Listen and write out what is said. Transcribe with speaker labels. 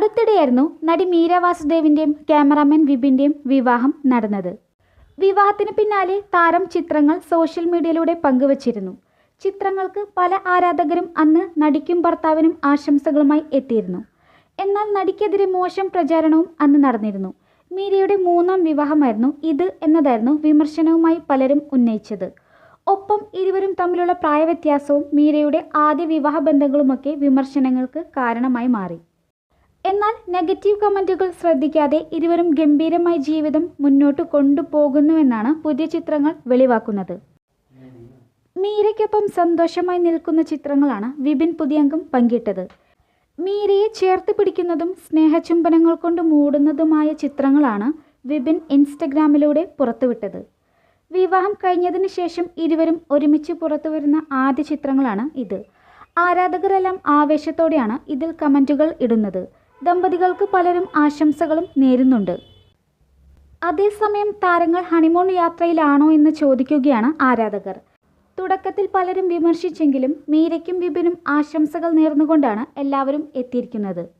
Speaker 1: അടുത്തിടെയായിരുന്നു നടി മീര വാസുദേവിന്റെയും ക്യാമറാമാൻ വിപിന്റെയും വിവാഹം നടന്നത്. വിവാഹത്തിന് പിന്നാലെ താരം ചിത്രങ്ങൾ സോഷ്യൽ മീഡിയയിലൂടെ പങ്കുവച്ചിരുന്നു. ചിത്രങ്ങൾക്ക് പല ആരാധകരും അന്ന് നടിക്കും ഭർത്താവിനും ആശംസകളുമായി എത്തിയിരുന്നു. എന്നാൽ നടിക്കെതിരെ മോശം പ്രചാരണവും അന്ന് നടന്നിരുന്നു. മീരയുടെ മൂന്നാം വിവാഹമായിരുന്നു ഇത് എന്നതായിരുന്നു വിമർശനവുമായി പലരും ഉന്നയിച്ചത്. ഒപ്പം ഇരുവരും തമ്മിലുള്ള പ്രായവ്യത്യാസവും മീരയുടെ ആദ്യ വിവാഹ ബന്ധങ്ങളുമൊക്കെ വിമർശനങ്ങൾക്ക് കാരണമായി മാറി. എന്നാൽ നെഗറ്റീവ് കമന്റുകൾ ശ്രദ്ധിക്കാതെ ഇരുവരും ഗംഭീരമായി ജീവിതം മുന്നോട്ട് കൊണ്ടുപോകുന്നുവെന്നാണ് പുതിയ ചിത്രങ്ങൾ വെളിവാക്കുന്നത്. മീരയ്ക്കൊപ്പം സന്തോഷമായി നിൽക്കുന്ന ചിത്രങ്ങളാണ് വിപിൻ പുതിയംഗം പങ്കിട്ടത്. മീരയെ ചേർത്ത് പിടിക്കുന്നതും സ്നേഹചുംബനങ്ങൾ കൊണ്ട് മൂടുന്നതുമായ ചിത്രങ്ങളാണ് വിപിൻ ഇൻസ്റ്റഗ്രാമിലൂടെ പുറത്തുവിട്ടത്. വിവാഹം കഴിഞ്ഞതിന് ശേഷം ഇരുവരും ഒരുമിച്ച് പുറത്തുവരുന്ന ആദ്യ ചിത്രങ്ങളാണ് ഇത്. ആരാധകരെല്ലാം ആവേശത്തോടെയാണ് ഇതിൽ കമന്റുകൾ ഇടുന്നത്. ദമ്പതികൾക്ക് പലരും ആശംസകളും നേരുന്നുണ്ട്. അതേസമയം താരങ്ങൾ ഹണിമൂൺ യാത്രയിലാണോ എന്ന് ചോദിക്കുകയാണ് ആരാധകർ. തുടക്കത്തിൽ പലരും വിമർശിച്ചെങ്കിലും മീരയ്ക്കും വിപിനും ആശംസകൾ നേർന്നുകൊണ്ടാണ് എല്ലാവരും എത്തിയിരിക്കുന്നത്.